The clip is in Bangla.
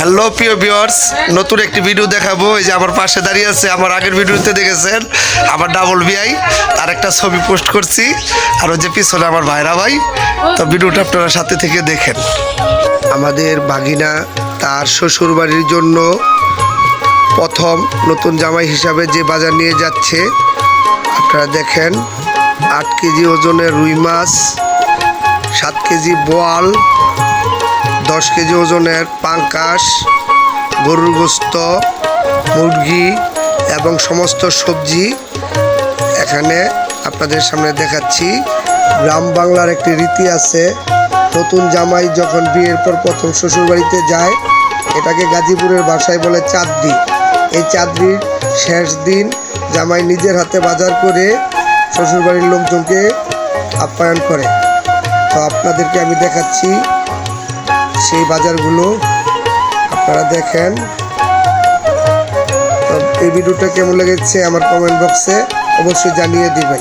হ্যালো, প্রিয় ভিউয়ার্স, নতুন একটি ভিডিও দেখাবো। এই যে আমার পাশে দাঁড়িয়ে আছে, আমার আগের ভিডিওতে দেখেছেন, আমার ডাবল বিআই আর একটা ছবি পোস্ট করছি, আর ওই যে পিছনে আমার ভাইরা ভাই। তো ভিডিওটা আপনারা সাথে থেকে দেখেন। আমাদের বাগিনা তার শ্বশুর বাড়ির জন্য প্রথম নতুন জামাই হিসাবে যে বাজার নিয়ে যাচ্ছে, আপনারা দেখেন, আট কেজি ওজনের রুই মাছ, সাত কেজি বোয়াল দশ কেজি ওজনের পাঙ্কাশ, গরুর গোস্ত, মুরগি এবং সমস্ত সবজি এখানে আপনাদের সামনে দেখাচ্ছি। গ্রাম বাংলার একটি রীতি আছে, নতুন জামাই যখন বিয়ের পর প্রথম শ্বশুরবাড়িতে যায়, এটাকে গাজীপুরের ভাষায় বলে চাঁদদি এই চাঁদদির শেষ দিন জামাই নিজের হাতে বাজার করে শ্বশুরবাড়ির লোকজনকে আপ্যায়ন করে। তো আপনাদেরকে আমি দেখাচ্ছি সেই বাজারগুলো আপনারা দেখেন। এই ভিডিওটা কেমন লেগেছে আমার কমেন্ট বক্সে অবশ্যই জানিয়ে দিবেন।